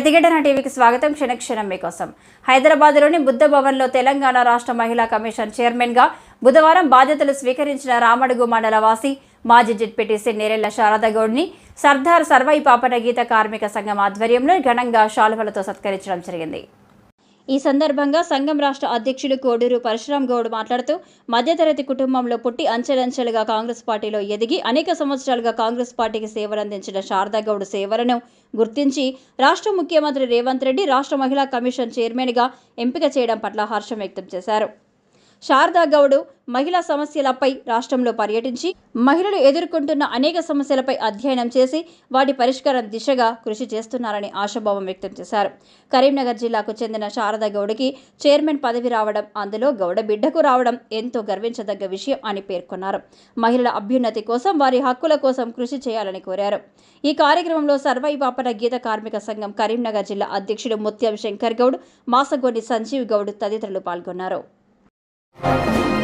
ప్రతిఘటన టీవీకి స్వాగతం. క్షణక్షణం మీకోసం. హైదరాబాద్లోని బుద్ధ భవన్లో తెలంగాణ రాష్ట్ర మహిళా కమిషన్ చైర్మన్గా బుధవారం బాధ్యతలు స్వీకరించిన రామడుగు మండల వాసి మాజీ జెడ్పీటీసీ నేరెళ్ళ శారదగౌడ్ని సర్దార్ సర్వై పాపన గీత కార్మిక సంఘం ఆధ్వర్యంలో ఘనంగా శాలువలతో సత్కరించడం జరిగింది. ఈ సందర్భంగా సంఘం రాష్ట్ర అధ్యక్షులు కోడూరు పరశురాం గౌడ్ మాట్లాడుతూ మధ్యతరగతి కుటుంబంలో పుట్టి అంచెలంచెలుగా కాంగ్రెస్ పార్టీలో ఎదిగి అనేక సంవత్సరాలుగా కాంగ్రెస్ పార్టీకి సేవలందించిన శారదా గౌడ్ సేవలను గుర్తించి రాష్ట్ర ముఖ్యమంత్రి రేవంత్ రెడ్డి రాష్ట్ర మహిళా కమిషన్ చైర్మన్గా ఎంపిక చేయడం పట్ల హర్షం వ్యక్తం చేశారు. శారదా గౌడ్ మహిళా సమస్యలపై రాష్ట్రంలో పర్యటించి మహిళలు ఎదుర్కొంటున్న అనేక సమస్యలపై అధ్యయనం చేసి వాటి పరిష్కారం దిశగా కృషి చేస్తున్నారని ఆశాభావం వ్యక్తం చేశారు. కరీంనగర్ జిల్లాకు చెందిన శారదా గౌడ్కి చైర్మన్ పదవి రావడం అందులో గౌడ బిడ్డకు రావడం ఎంతో గర్వించదగ్గ విషయం అని పేర్కొన్నారు. మహిళల అభ్యున్నతి కోసం వారి హక్కుల కోసం కృషి చేయాలని కోరారు. ఈ కార్యక్రమంలో సర్వై పాపన గీత కార్మిక సంఘం కరీంనగర్ జిల్లా అధ్యక్షుడు ముత్యం శంకర్ గౌడ్ మాసగోని సంజీవ్ గౌడ్ తదితరులు పాల్గొన్నారు. Thank you.